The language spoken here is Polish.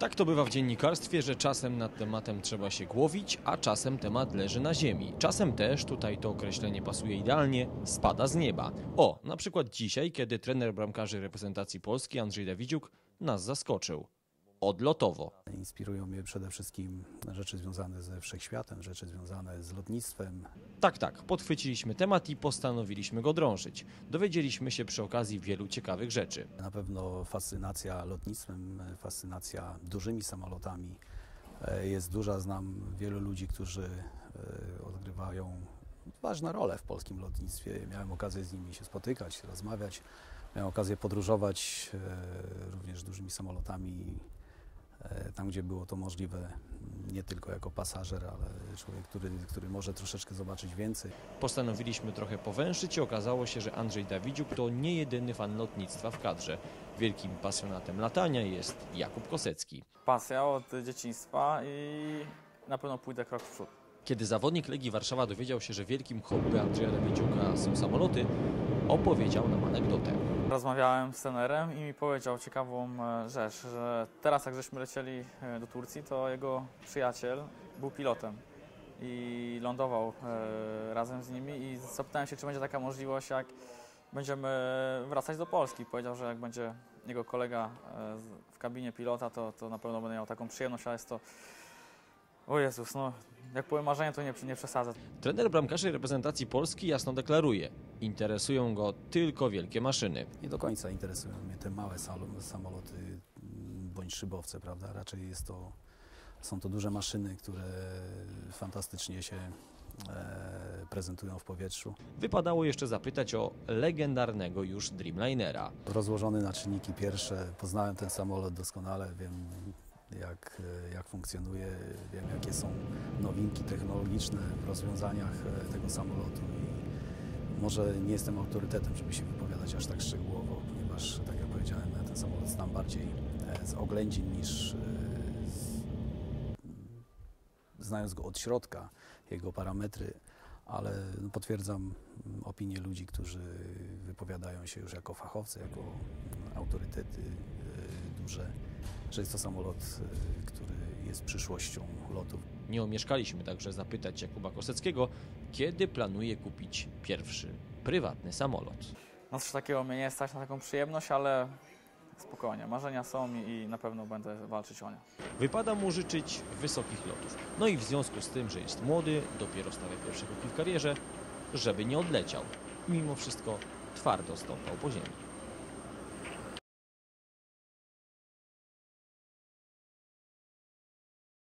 Tak to bywa w dziennikarstwie, że czasem nad tematem trzeba się głowić, a czasem temat leży na ziemi. Czasem też, tutaj to określenie pasuje idealnie, spada z nieba. O, na przykład dzisiaj, kiedy trener bramkarzy reprezentacji Polski Andrzej Dawidziuk nas zaskoczył. Odlotowo. Inspirują mnie przede wszystkim rzeczy związane ze wszechświatem, rzeczy związane z lotnictwem. Tak, tak, podchwyciliśmy temat i postanowiliśmy go drążyć. Dowiedzieliśmy się przy okazji wielu ciekawych rzeczy. Na pewno fascynacja lotnictwem, fascynacja dużymi samolotami e, jest duża. Znam wielu ludzi, którzy e, odgrywają ważne role w polskim lotnictwie. Miałem okazję z nimi się spotykać, rozmawiać. Miałem okazję podróżować e, również dużymi samolotami tam, gdzie było to możliwe, nie tylko jako pasażer, ale człowiek, który, który może troszeczkę zobaczyć więcej. Postanowiliśmy trochę powęszyć i okazało się, że Andrzej Dawidziuk to nie jedyny fan lotnictwa w kadrze. Wielkim pasjonatem latania jest Jakub Kosecki. pasja od dzieciństwa i na pewno pójdę krok w przód. Kiedy zawodnik Legii Warszawa dowiedział się, że wielkim hobby Andrzeja Dawidziuka są samoloty, opowiedział nam anegdotę. Rozmawiałem z trenerem i mi powiedział ciekawą e, rzecz, że teraz jak żeśmy lecieli e, do Turcji, to jego przyjaciel był pilotem i lądował e, razem z nimi i zapytałem się, czy będzie taka możliwość, jak będziemy wracać do Polski. Powiedział, że jak będzie jego kolega w kabinie pilota, to, to na pewno będę miał taką przyjemność, ale jest to... O Jezus, no jak powiem marzenie, to nie, nie przesadzę. Trener bramkarzy reprezentacji Polski jasno deklaruje, interesują go tylko wielkie maszyny. Nie do końca interesują mnie te małe samoloty bądź szybowce, prawda? Raczej jest to, są to duże maszyny, które fantastycznie się e, prezentują w powietrzu. Wypadało jeszcze zapytać o legendarnego już Dreamlinera. Rozłożony na czynniki pierwsze, poznałem ten samolot doskonale, wiem jak, e, jak funkcjonuje, wiem jakie są nowinki technologiczne w rozwiązaniach e, tego samolotu. I może nie jestem autorytetem, żeby się wypowiadać aż tak szczegółowo, ponieważ tak jak powiedziałem, ja ten samolot znam bardziej e, z oględzin niż z, znając go od środka, jego parametry, ale no, potwierdzam mm, opinię ludzi, którzy wypowiadają się już jako fachowcy, jako mm, autorytety duże, że jest to samolot, e, który jest przyszłością lotów. Nie omieszkaliśmy także zapytać Jakuba Koseckiego, kiedy planuje kupić pierwszy prywatny samolot. No coś takiego mnie nie stać na taką przyjemność, ale spokojnie, marzenia są i, i na pewno będę walczyć o nie. Wypada mu życzyć wysokich lotów. No i w związku z tym, że jest młody, dopiero stawia pierwsze kroki w karierze, żeby nie odleciał. Mimo wszystko twardo stąpał po ziemi.